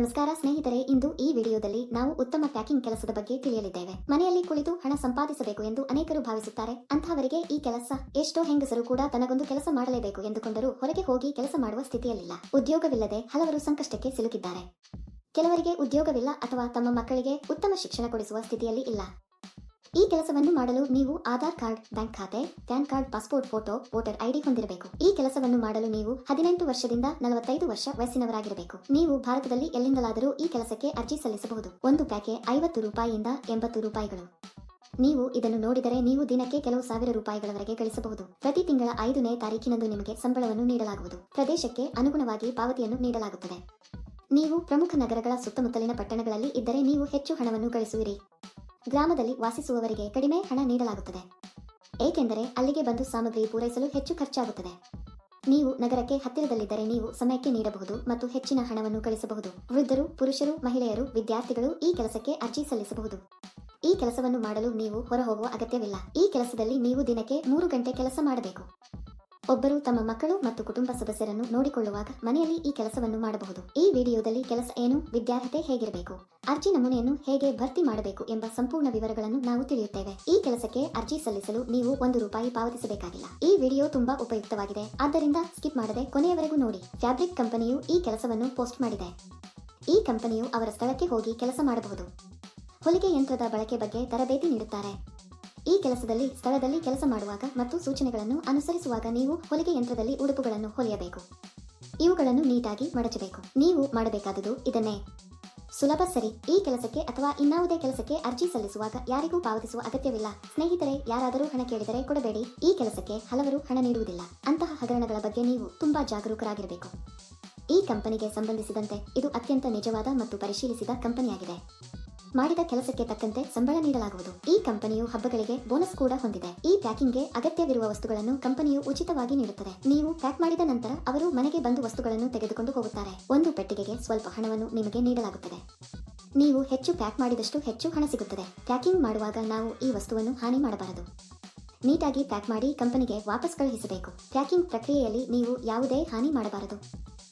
ನಮಸ್ಕಾರ ಸ್ನೇಹಿತರೆ, ಇಂದು ಈ ವಿಡಿಯೋದಲ್ಲಿ ನಾವು ಉತ್ತಮ ಪ್ಯಾಕಿಂಗ್ ಕೆಲಸದ ಬಗ್ಗೆ ತಿಳಿಯಲಿದ್ದೇವೆ. ಮನೆಯಲ್ಲಿ ಕುಳಿತು ಹಣ ಸಂಪಾದಿಸಬೇಕು ಎಂದು ಅನೇಕರು ಭಾವಿಸುತ್ತಾರೆ. ಅಂತಹವರಿಗೆ ಈ ಕೆಲಸ ಎಷ್ಟೋ ಹೆಂಗಸರು ಕೂಡ ತನಗೊಂದು ಕೆಲಸ ಮಾಡಲೇಬೇಕು ಎಂದುಕೊಂಡರೂ ಹೊರಗೆ ಹೋಗಿ ಕೆಲಸ ಮಾಡುವ ಸ್ಥಿತಿಯಲ್ಲಿಲ್ಲ. ಉದ್ಯೋಗವಿಲ್ಲದೆ ಹಲವರು ಸಂಕಷ್ಟಕ್ಕೆ ಸಿಲುಕಿದ್ದಾರೆ. ಕೆಲವರಿಗೆ ಉದ್ಯೋಗವಿಲ್ಲ ಅಥವಾ ತಮ್ಮ ಮಕ್ಕಳಿಗೆ ಉತ್ತಮ ಶಿಕ್ಷಣ ಕೊಡಿಸುವ ಸ್ಥಿತಿಯಲ್ಲಿ ಇಲ್ಲ. ಈ ಕೆಲಸವನ್ನು ಮಾಡಲು ನೀವು ಆಧಾರ್ ಕಾರ್ಡ್, ಬ್ಯಾಂಕ್ ಖಾತೆ, PAN card, passport photo, voter ID ಹೊಂದಿರಬೇಕು. ಈ ಕೆಲಸವನ್ನು ಮಾಡಲು ನೀವು ಹದಿನೆಂಟು ವರ್ಷದಿಂದ ನಲವತ್ತೈದು ವರ್ಷ ವಯಸ್ಸಿನವರಾಗಿರಬೇಕು. ನೀವು ಭಾರತದಲ್ಲಿ ಎಲ್ಲಿಂದಲಾದರೂ ಈ ಕೆಲಸಕ್ಕೆ ಅರ್ಜಿ ಸಲ್ಲಿಸಬಹುದು. ಒಂದು ಪ್ಯಾಕೆ ಐವತ್ತು ರೂಪಾಯಿಯಿಂದ ಎಂಬತ್ತು ರೂಪಾಯಿಗಳು. ನೀವು ಇದನ್ನು ನೋಡಿದರೆ ನೀವು ದಿನಕ್ಕೆ ಕೆಲವು ಸಾವಿರ ರೂಪಾಯಿಗಳವರೆಗೆ ಗಳಿಸಬಹುದು. ಪ್ರತಿ ತಿಂಗಳ ಐದನೇ ತಾರೀಕಿನಂದು ನಿಮಗೆ ಸಂಬಳವನ್ನು ನೀಡಲಾಗುವುದು. ಪ್ರದೇಶಕ್ಕೆ ಅನುಗುಣವಾಗಿ ಪಾವತಿಯನ್ನು ನೀಡಲಾಗುತ್ತದೆ. ನೀವು ಪ್ರಮುಖ ನಗರಗಳ ಸುತ್ತಮುತ್ತಲಿನ ಪಟ್ಟಣಗಳಲ್ಲಿ ಇದ್ದರೆ ನೀವು ಹೆಚ್ಚು ಹಣವನ್ನು ಗಳಿಸುವಿರಿ. ಗ್ರಾಮದಲ್ಲಿ ವಾಸಿಸುವವರಿಗೆ ಕಡಿಮೆ ಹಣ ನೀಡಲಾಗುತ್ತದೆ. ಏಕೆಂದರೆ ಅಲ್ಲಿಗೆ ಬಂದು ಸಾಮಗ್ರಿ ಪೂರೈಸಲು ಹೆಚ್ಚು ಖರ್ಚಾಗುತ್ತದೆ. ನೀವು ನಗರಕ್ಕೆ ಹತ್ತಿರದಲ್ಲಿದ್ದರೆ ನೀವು ಸಮಯಕ್ಕೆ ನೀಡಬಹುದು ಮತ್ತು ಹೆಚ್ಚಿನ ಹಣವನ್ನು ಗಳಿಸಬಹುದು. ವೃದ್ಧರು, ಪುರುಷರು, ಮಹಿಳೆಯರು, ವಿದ್ಯಾರ್ಥಿಗಳು ಈ ಕೆಲಸಕ್ಕೆ ಅರ್ಜಿ ಸಲ್ಲಿಸಬಹುದು. ಈ ಕೆಲಸವನ್ನು ಮಾಡಲು ನೀವು ಹೊರಹೋಗುವ ಅಗತ್ಯವಿಲ್ಲ. ಈ ಕೆಲಸದಲ್ಲಿ ನೀವು ದಿನಕ್ಕೆ ಮೂರು ಗಂಟೆ ಕೆಲಸ ಮಾಡಬೇಕು. ಒಬ್ಬರು ತಮ್ಮ ಮಕ್ಕಳು ಮತ್ತು ಕುಟುಂಬ ಸದಸ್ಯರನ್ನು ನೋಡಿಕೊಳ್ಳುವಾಗ ಮನೆಯಲ್ಲಿ ಈ ಕೆಲಸವನ್ನು ಮಾಡಬಹುದು. ಈ ವಿಡಿಯೋದಲ್ಲಿ ಕೆಲಸ ಏನು, ವಿದ್ಯಾರ್ಹತೆ ಹೇಗಿರಬೇಕು, ಅರ್ಜಿ ನಮೂನೆಯನ್ನು ಹೇಗೆ ಭರ್ತಿ ಮಾಡಬೇಕು ಎಂಬ ಸಂಪೂರ್ಣ ವಿವರಗಳನ್ನು ನಾವು ತಿಳಿಯುತ್ತೇವೆ. ಈ ಕೆಲಸಕ್ಕೆ ಅರ್ಜಿ ಸಲ್ಲಿಸಲು ನೀವು ಒಂದು ರೂಪಾಯಿ ಪಾವತಿಸಬೇಕಾಗಿಲ್ಲ. ಈ ವಿಡಿಯೋ ತುಂಬಾ ಉಪಯುಕ್ತವಾಗಿದೆ. ಆದ್ದರಿಂದ ಸ್ಕಿಪ್ ಮಾಡದೆ ಕೊನೆಯವರೆಗೂ ನೋಡಿ. ಫ್ಯಾಬ್ರಿಕ್ ಕಂಪನಿಯು ಈ ಕೆಲಸವನ್ನು ಪೋಸ್ಟ್ ಮಾಡಿದೆ. ಈ ಕಂಪನಿಯು ಅವರ ಸ್ಥಳಕ್ಕೆ ಹೋಗಿ ಕೆಲಸ ಮಾಡಬಹುದು. ಹೊಲಿಗೆ ಯಂತ್ರದ ಬಳಕೆ ಬಗ್ಗೆ ತರಬೇತಿ ನೀಡುತ್ತಾರೆ. ಈ ಕೆಲಸದಲ್ಲಿ, ಸ್ಥಳದಲ್ಲಿ ಕೆಲಸ ಮಾಡುವಾಗ ಮತ್ತು ಸೂಚನೆಗಳನ್ನು ಅನುಸರಿಸುವಾಗ ನೀವು ಹೊಲಿಗೆ ಯಂತ್ರದಲ್ಲಿ ಉಡುಪುಗಳನ್ನು ಹೊಲಿಯಬೇಕು. ಇವುಗಳನ್ನು ನೀಟಾಗಿ ಮಡಚಬೇಕು. ನೀವು ಮಾಡಬೇಕಾದುದು ಇದನ್ನೇ. ಸುಲಭ ಸರಿ. ಈ ಕೆಲಸಕ್ಕೆ ಅಥವಾ ಇನ್ನಾವುದೇ ಕೆಲಸಕ್ಕೆ ಅರ್ಜಿ ಸಲ್ಲಿಸುವಾಗ ಯಾರಿಗೂ ಪಾವತಿಸುವ ಅಗತ್ಯವಿಲ್ಲ. ಸ್ನೇಹಿತರೆ, ಯಾರಾದರೂ ಹಣ ಕೇಳಿದರೆ ಕೊಡಬೇಡಿ. ಈ ಕೆಲಸಕ್ಕೆ ಹಲವರು ಹಣ ನೀಡುವುದಿಲ್ಲ. ಅಂತಹ ಹಗರಣಗಳ ಬಗ್ಗೆ ನೀವು ತುಂಬಾ ಜಾಗರೂಕರಾಗಿರಬೇಕು. ಈ ಕಂಪನಿಗೆ ಸಂಬಂಧಿಸಿದಂತೆ ಇದು ಅತ್ಯಂತ ನಿಜವಾದ ಮತ್ತು ಪರಿಶೀಲಿಸಿದ ಕಂಪನಿಯಾಗಿದೆ. ಮಾಡಿದ ಕೆಲಸಕ್ಕೆ ತಕ್ಕಂತೆ ಸಂಬಳ ನೀಡಲಾಗುವುದು. ಈ ಕಂಪನಿಯು ಹಬ್ಬಗಳಿಗೆ ಬೋನಸ್ ಕೂಡ ಹೊಂದಿದೆ. ಈ ಪ್ಯಾಕಿಂಗ್ಗೆ ಅಗತ್ಯವಿರುವ ವಸ್ತುಗಳನ್ನು ಕಂಪನಿಯು ಉಚಿತವಾಗಿ ನೀಡುತ್ತದೆ. ನೀವು ಪ್ಯಾಕ್ ಮಾಡಿದ ನಂತರ ಅವರು ಮನೆಗೆ ಬಂದು ವಸ್ತುಗಳನ್ನು ತೆಗೆದುಕೊಂಡು ಹೋಗುತ್ತಾರೆ. ಒಂದು ಪೆಟ್ಟಿಗೆಗೆ ಸ್ವಲ್ಪ ಹಣವನ್ನು ನಿಮಗೆ ನೀಡಲಾಗುತ್ತದೆ. ನೀವು ಹೆಚ್ಚು ಪ್ಯಾಕ್ ಮಾಡಿದಷ್ಟು ಹೆಚ್ಚು ಹಣ ಸಿಗುತ್ತದೆ. ಪ್ಯಾಕಿಂಗ್ ಮಾಡುವಾಗ ನಾವು ಈ ವಸ್ತುವನ್ನು ಹಾನಿ ಮಾಡಬಾರದು. ನೀಟಾಗಿ ಪ್ಯಾಕ್ ಮಾಡಿ ಕಂಪನಿಗೆ ವಾಪಸ್ ಕಳುಹಿಸಬೇಕು. ಪ್ಯಾಕಿಂಗ್ ಪ್ರಕ್ರಿಯೆಯಲ್ಲಿ ನೀವು ಯಾವುದೇ ಹಾನಿ ಮಾಡಬಾರದು.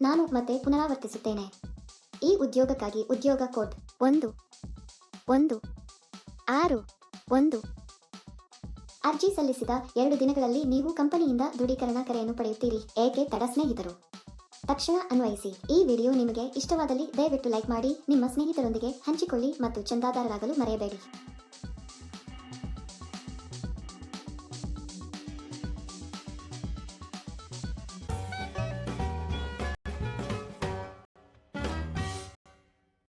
ನಾನು ಮತ್ತೆ ಪುನರಾವರ್ತಿಸುತ್ತೇನೆ. ಈ ಉದ್ಯೋಗಕ್ಕಾಗಿ ಉದ್ಯೋಗ ಕೋಡ್ ಒಂದು ಒಂದು, ಆರು, ಒಂದು. ಅರ್ಜಿ ಸಲ್ಲಿಸಿದ ಎರಡು ದಿನಗಳಲ್ಲಿ ನೀವು ಕಂಪನಿಯಿಂದ ದೃಢೀಕರಣ ಕರೆಯನ್ನು ಪಡೆಯುತ್ತೀರಿ, ಏಕೆ ತಡ ಸ್ನೇಹಿತರು? ತಕ್ಷಣ ಅನ್ವಯಿಸಿ, ಈ ವಿಡಿಯೋ ನಿಮಗೆ ಇಷ್ಟವಾದಲ್ಲಿ ದಯವಿಟ್ಟು ಲೈಕ್ ಮಾಡಿ, ನಿಮ್ಮ ಸ್ನೇಹಿತರೊಂದಿಗೆ ಹಂಚಿಕೊಳ್ಳಿ ಮತ್ತು ಚಂದಾದಾರರಾಗಲು ಮರೆಯಬೇಡಿ.